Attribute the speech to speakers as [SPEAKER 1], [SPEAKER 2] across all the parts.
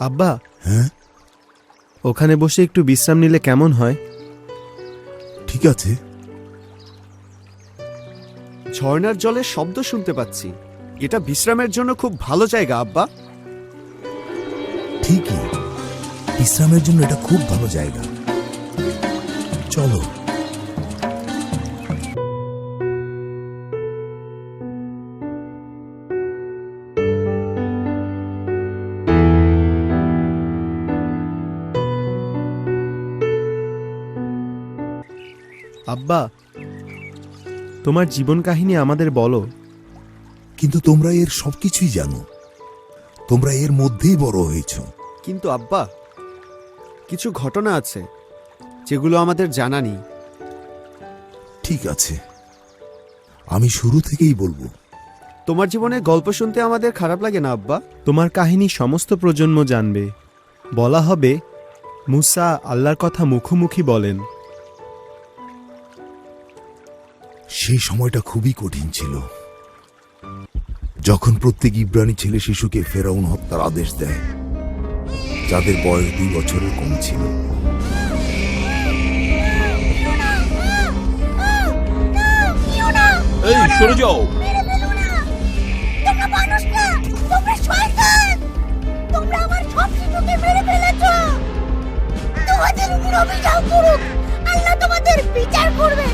[SPEAKER 1] আব্বা।
[SPEAKER 2] হ্যাঁ?
[SPEAKER 1] ওখানে বসে একটু বিশ্রাম নিলে কেমন হয়?
[SPEAKER 2] ঠিক আছে।
[SPEAKER 3] ঝর্ণার জলের শব্দ শুনতে পাচ্ছি। এটা বিশ্রামের জন্য খুব ভালো জায়গা আব্বা।
[SPEAKER 2] ঠিকই। বিশ্রামের জন্য এটা খুব ভালো জায়গা। চলো।
[SPEAKER 1] আব্বা তোমার জীবন কাহিনী আমাদের বলো।
[SPEAKER 2] কিন্তু তোমরা এর সবকিছুই জানো। তোমরা এর মধ্যেই বড় হয়েছ।
[SPEAKER 3] কিন্তু আব্বা কিছু ঘটনা আছে যেগুলো আমাদের জানা নেই।
[SPEAKER 2] ঠিক আছে। আমি শুরু থেকেই বলব।
[SPEAKER 3] তোমার জীবনে গল্প শুনতে আমাদের খারাপ লাগে না আব্বা?
[SPEAKER 1] তোমার কাহিনী সমস্ত প্রজন্ম জানবে। বলা হবে মুসা আল্লাহর কথা মুখোমুখি বলেন।
[SPEAKER 2] সেই সময়টা খুবই কঠিন ছিল। যখন প্রত্যেক ইব্রানি ছেলে শিশুকে ফেরাউন হত্যার আদেশ দেয় যাদের বয়স দুই বছরের কম ছিল।
[SPEAKER 4] এই সরে যাও।
[SPEAKER 5] তোমরা মানুষ না তোমরা শয়তান। তোমরা আমার সব শিশুকে মেরে ফেলেছো। তোমাদের উপর অভিযোগ করুক। আল্লাহ তোমাদের বিচার করবে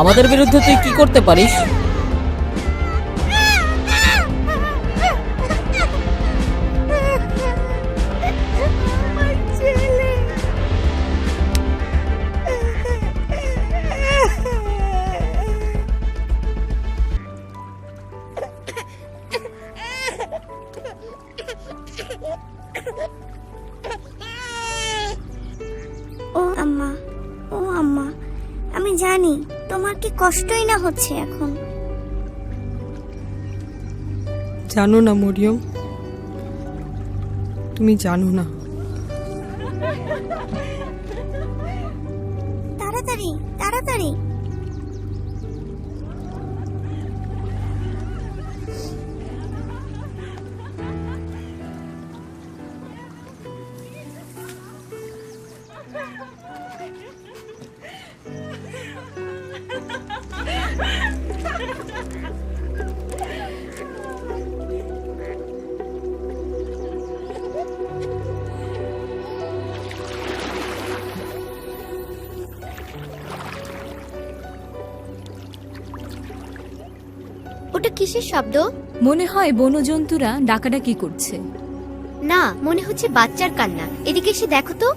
[SPEAKER 6] আমাদের বিরুদ্ধে তুই কি করতে পারিস?
[SPEAKER 5] ও আম্মা ও আম্মা আমি জানি। তোমার কি কষ্টই না হচ্ছে এখন?
[SPEAKER 7] জানো না মরিয়ম। তুমি জানো না।
[SPEAKER 5] তাড়াতাড়ি তাড়াতাড়ি।
[SPEAKER 8] ওটা কিসের শব্দ?
[SPEAKER 9] মনে হয় বনজন্তুরা ডাকাডাকি করছে।
[SPEAKER 8] না মনে হচ্ছে বাচ্চার কান্না। এদিকে এসে দেখো তো।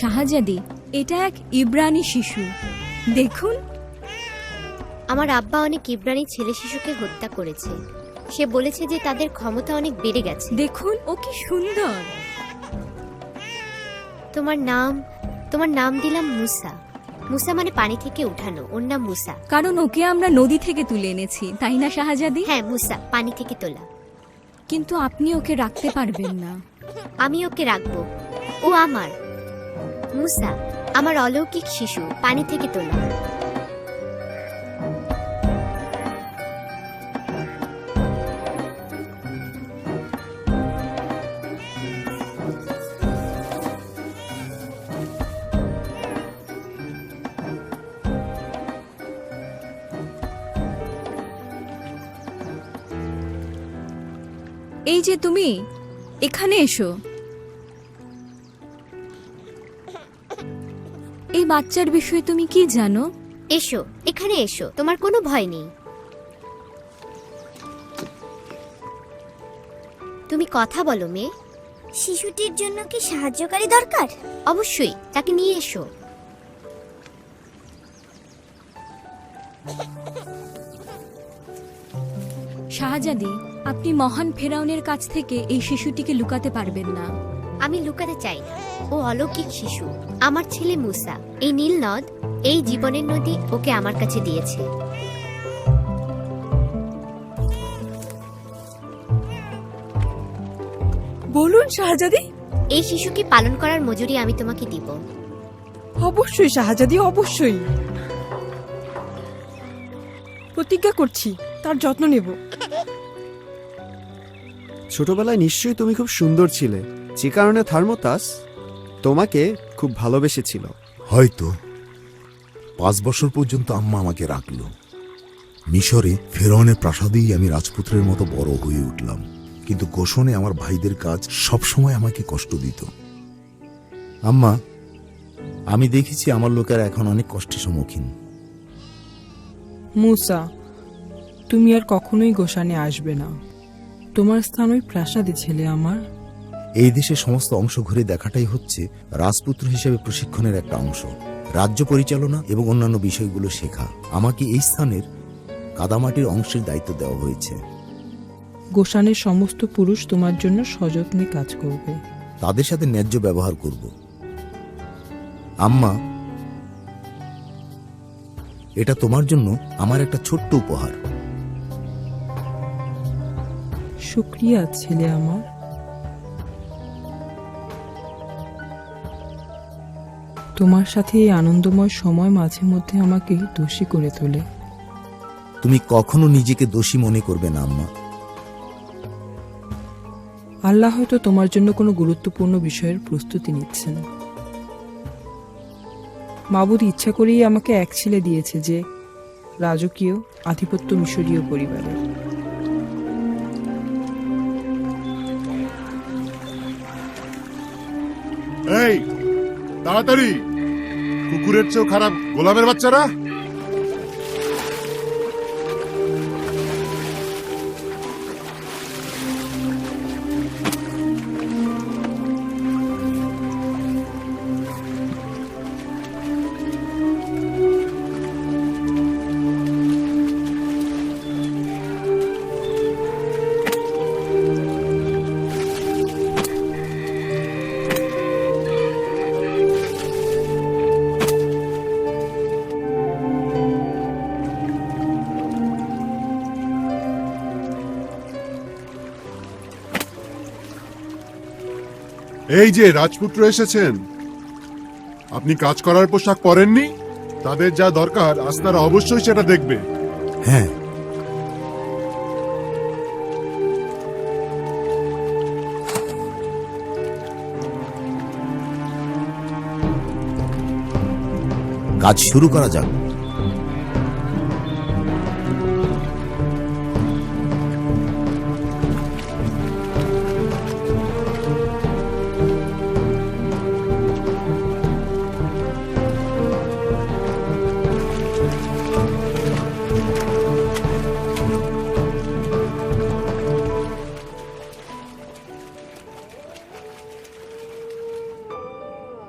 [SPEAKER 9] শাহজাদি এটা এক ইব্রানি শিশু। দেখুন।
[SPEAKER 8] আমার আব্বা অনেক ইব্রানি ছেলে শিশুকে হত্যা করেছে। সে বলেছে যে তাদের ক্ষমতা অনেক বেড়ে গেছে।
[SPEAKER 9] দেখুন ও কি সুন্দর।
[SPEAKER 8] তোমার নাম তোমার নাম দিলাম মুসা। মুসা মানে পানি থেকে উঠানো ওর নাম মুসা।
[SPEAKER 9] কারণ ওকে আমরা নদী থেকে তুলে এনেছি তাই না শাহজাদি?
[SPEAKER 8] হ্যাঁ মুসা পানি থেকে তোলা।
[SPEAKER 9] কিন্তু আপনি ওকে রাখতে পারবেন না।
[SPEAKER 8] আমি ওকে রাখব। ও আমার। মুসা আমার অলৌকিক শিশু পানি থেকে তোলা।
[SPEAKER 9] এই যে তুমি এখানে এসো। এই বাচ্চার বিষয়ে তুমি কি জানো?
[SPEAKER 8] এসো এখানে এসো তোমার কোনো ভয় নেই। তুমি কথা বলো মেয়ে।
[SPEAKER 5] শিশুটির জন্য কি সাহায্যকারী দরকার?
[SPEAKER 8] অবশ্যই তাকে নিয়ে এসো।
[SPEAKER 9] শাহজাদি আপনি মহান ফেরাউনের কাছ থেকে এই শিশুটিকে লুকাতে পারবেন না।
[SPEAKER 8] আমি লুকাতে চাই না। ও অলৌকিক শিশু। আমার ছেলে মুসা। এই নীল নদ এই জীবনের নদী ওকে আমার কাছে দিয়েছে।
[SPEAKER 7] বলুন শাহজাদি।
[SPEAKER 8] এই শিশুকে পালন করার মজুরি আমি তোমাকে দিব।
[SPEAKER 7] অবশ্যই শাহজাদি অবশ্যই। প্রতিজ্ঞা করছি তার যত্ন নেব।
[SPEAKER 3] ছোটবেলায় নিশ্চয়ই তুমি খুব সুন্দর ছিলে। যে কারণে থার্মোতাস তোমাকে খুব ভালোবেসেছিল।
[SPEAKER 2] হয়তো। পাঁচ বছর পর্যন্ত আম্মা আমাকে রাখল। মিশরে ফেরাউনের প্রাসাদেই আমি রাজপুত্রের মতো বড় হয়ে উঠলাম। কিন্তু গোষণে আমার ভাইদের কাজ সব সময় আমাকে কষ্ট দিত। আম্মা আমি দেখেছি আমার লোকেরা এখন অনেক কষ্টের সম্মুখীন।
[SPEAKER 7] মুসা তুমি আর কখনোই গোসানে আসবে না। তোমার স্থান ওই প্রাসাদে ছেলে আমার।
[SPEAKER 2] এই দেশের সমস্ত অংশ ঘুরে দেখাটাই হচ্ছে রাজপুত্র হিসেবে প্রশিক্ষণের একটা অংশ। রাজ্য পরিচালনা এবং অন্যান্য বিষয়গুলো শেখা। আমাকে এই স্থানের কাদামাটির অংশের দায়িত্ব দেওয়া হয়েছে।
[SPEAKER 7] গোসানের সমস্ত পুরুষ তোমার জন্য সযত্নে কাজ করবে।
[SPEAKER 2] তাদের সাথে ন্যায্য ব্যবহার করব। আম্মা এটা তোমার জন্য আমার একটা ছোট্ট উপহার।
[SPEAKER 7] শুক্রিয়া ছেলে আমার। তোমার সাথে এই আনন্দময় সময় মাঝে মধ্যে আমাকে দোষী করে তোলে।
[SPEAKER 2] তুমি কখনো নিজেকে দোষী মনে করবে না আম্মা।
[SPEAKER 7] আল্লাহ হয়তো তোমার জন্য কোনো গুরুত্বপূর্ণ বিষয়ের প্রস্তুতি নিচ্ছেন। মাবুদ ইচ্ছা করেই আমাকে এক ছেলে দিয়েছে যে রাজকীয় আধিপত্য মিশরীয় পরিবারের।
[SPEAKER 4] এই তাড়াতাড়ি। কুকুরের চেয়েও খারাপ গোলামের বাচ্চারা? এই যে রাজপুত্র এসেছেন। আপনি কাজ করার পোশাক পরেননি? তাদের যা দরকার, আজ তারা অবশ্যই সেটা দেখবে।
[SPEAKER 2] হ্যাঁ। কাজ শুরু করা যাক।